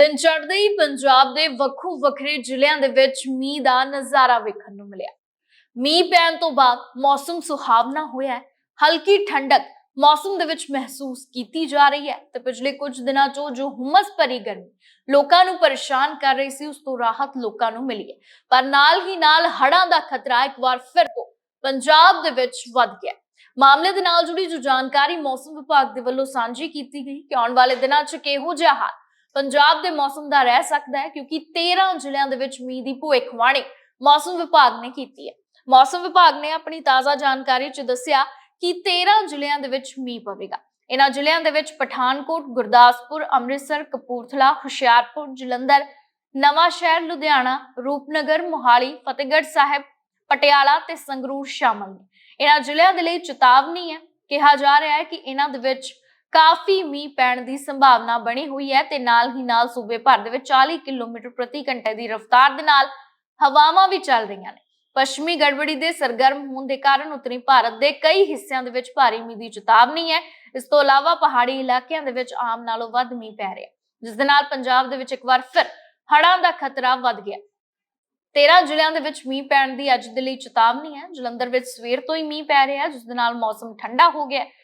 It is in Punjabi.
ਦਿਨ ਚੜ੍ਹਦੇ ਹੀ ਪੰਜਾਬ ਦੇ ਵੱਖੋ ਵੱਖਰੇ ਜ਼ਿਲ੍ਹਿਆਂ ਦੇ ਵਿੱਚ ਮੀਂਹ ਦਾ ਨਜ਼ਾਰਾ ਵੇਖਣ ਨੂੰ ਮਿਲਿਆ। ਮੀਂਹ ਪੈਣ ਤੋਂ ਬਾਅਦ ਮੌਸਮ ਸੁਹਾਵਣਾ ਹੋਇਆ ਹੈ। ਹਲਕੀ ਠੰਡਕ ਮੌਸਮ ਦੇ ਵਿੱਚ ਮਹਿਸੂਸ ਕੀਤੀ ਜਾ ਰਹੀ ਹੈ ਤੇ ਪਿਛਲੇ ਕੁਝ ਦਿਨਾਂ ਤੋਂ ਜੋ ਹੁਮਸ ਭਰੀ ਗਰਮੀ ਲੋਕਾਂ ਨੂੰ ਪਰੇਸ਼ਾਨ ਕਰ ਰਹੀ ਸੀ, ਉਸ ਤੋਂ ਰਾਹਤ ਲੋਕਾਂ ਨੂੰ ਮਿਲੀ ਹੈ। ਪਰ ਨਾਲ ਹੀ ਨਾਲ ਹੜ੍ਹਾਂ ਦਾ ਖਤਰਾ ਇੱਕ ਵਾਰ ਫਿਰ ਤੋਂ ਪੰਜਾਬ ਦੇ ਵਿੱਚ ਵੱਧ ਗਿਆ ਮਾਮਲੇ ਦੇ ਨਾਲ ਜੁੜੀ ਜੋ ਜਾਣਕਾਰੀ ਮੌਸਮ ਵਿਭਾਗ ਦੇ ਵੱਲੋਂ ਸਾਂਝੀ ਕੀਤੀ ਗਈ ਕਿ ਆਉਣ ਵਾਲੇ ਦਿਨਾਂ 'ਚ ਕਿਹੋ ਜਿਹਾ ਹਾਲ ਪੰਜਾਬ ਦੇ ਮੌਸਮ ਦਾ ਰਹਿ ਸਕਦਾ ਹੈ ਕਿਉਂਕਿ 13 ਜ਼ਿਲ੍ਹਿਆਂ ਦੇ ਵਿੱਚ ਮੀਂਹ ਦੀ ਭੁੱਖਵਾਣੀ ਮੌਸਮ ਵਿਭਾਗ ਨੇ ਕੀਤੀ ਹੈ। ਮੌਸਮ ਵਿਭਾਗ ਨੇ ਆਪਣੀ ਤਾਜ਼ਾ ਜਾਣਕਾਰੀ 'ਚ ਦੱਸਿਆ ਕਿ 13 ਜ਼ਿਲ੍ਹਿਆਂ ਦੇ ਵਿੱਚ ਮੀਂਹ ਪਵੇਗਾ। ਇਹਨਾਂ ਜ਼ਿਲ੍ਹਿਆਂ ਦੇ ਵਿੱਚ ਪਠਾਨਕੋਟ, ਗੁਰਦਾਸਪੁਰ, ਅੰਮ੍ਰਿਤਸਰ, ਕਪੂਰਥਲਾ, ਹੁਸ਼ਿਆਰਪੁਰ, ਜਲੰਧਰ, ਨਵਾਂ ਸ਼ਹਿਰ, ਲੁਧਿਆਣਾ, ਰੂਪਨਗਰ, ਮੋਹਾਲੀ, ਫਤਿਹਗੜ੍ਹ ਸਾਹਿਬ, ਪਟਿਆਲਾ ਤੇ ਸੰਗਰੂਰ ਸ਼ਾਮਲ ਨੇ। ਇਹਨਾਂ ਜ਼ਿਲ੍ਹਿਆਂ ਦੇ ਲਈ ਚੇਤਾਵਨੀ ਹੈ। ਕਿਹਾ ਜਾ ਰਿਹਾ ਹੈ ਕਿ ਇਹਨਾਂ ਦੇ ਵਿੱਚ ਕਾਫੀ ਮੀਂਹ ਪੈਣ ਦੀ ਸੰਭਾਵਨਾ ਬਣੀ ਹੋਈ ਹੈ ਤੇ ਨਾਲ ਹੀ ਨਾਲ ਸੂਬੇ ਭਰ ਦੇ ਵਿੱਚ 40 ਕਿਲੋਮੀਟਰ ਪ੍ਰਤੀ ਘੰਟੇ ਦੀ ਰਫ਼ਤਾਰ ਦੇ ਨਾਲ ਹਵਾਵਾਂ ਵੀ ਚੱਲ ਰਹੀਆਂ ਨੇ। ਪੱਛਮੀ ਗੜਬੜੀ ਦੇ ਸਰਗਰਮ ਹੋਣ ਦੇ ਕਾਰਨ ਉੱਤਰੀ ਭਾਰਤ ਦੇ ਕਈ ਹਿੱਸਿਆਂ ਦੇ ਵਿੱਚ ਭਾਰੀ ਮੀਂਹ ਦੀ ਚੇਤਾਵਨੀ ਹੈ। ਇਸ ਤੋਂ ਇਲਾਵਾ ਪਹਾੜੀ ਇਲਾਕਿਆਂ ਦੇ ਵਿੱਚ ਆਮ ਨਾਲੋਂ ਵੱਧ ਮੀਂਹ ਪੈ ਰਿਹਾ ਜਿਸ ਦੇ ਨਾਲ ਪੰਜਾਬ ਦੇ ਵਿੱਚ ਇੱਕ ਵਾਰ ਫਿਰ ਹੜ੍ਹਾਂ ਦਾ ਖਤਰਾ ਵੱਧ ਗਿਆ 13 ਜ਼ਿਲ੍ਹਿਆਂ ਦੇ ਵਿੱਚ ਮੀਂਹ ਪੈਣ ਦੀ ਅੱਜ ਦੇ ਲਈ ਚੇਤਾਵਨੀ ਹੈ। ਜਲੰਧਰ ਵਿੱਚ ਸਵੇਰ ਤੋਂ ਹੀ ਮੀਂਹ ਪੈ ਰਿਹਾ ਹੈ, ਜਿਸ ਦੇ ਨਾਲ ਮੌਸਮ ਠੰਡਾ ਹੋ ਗਿਆ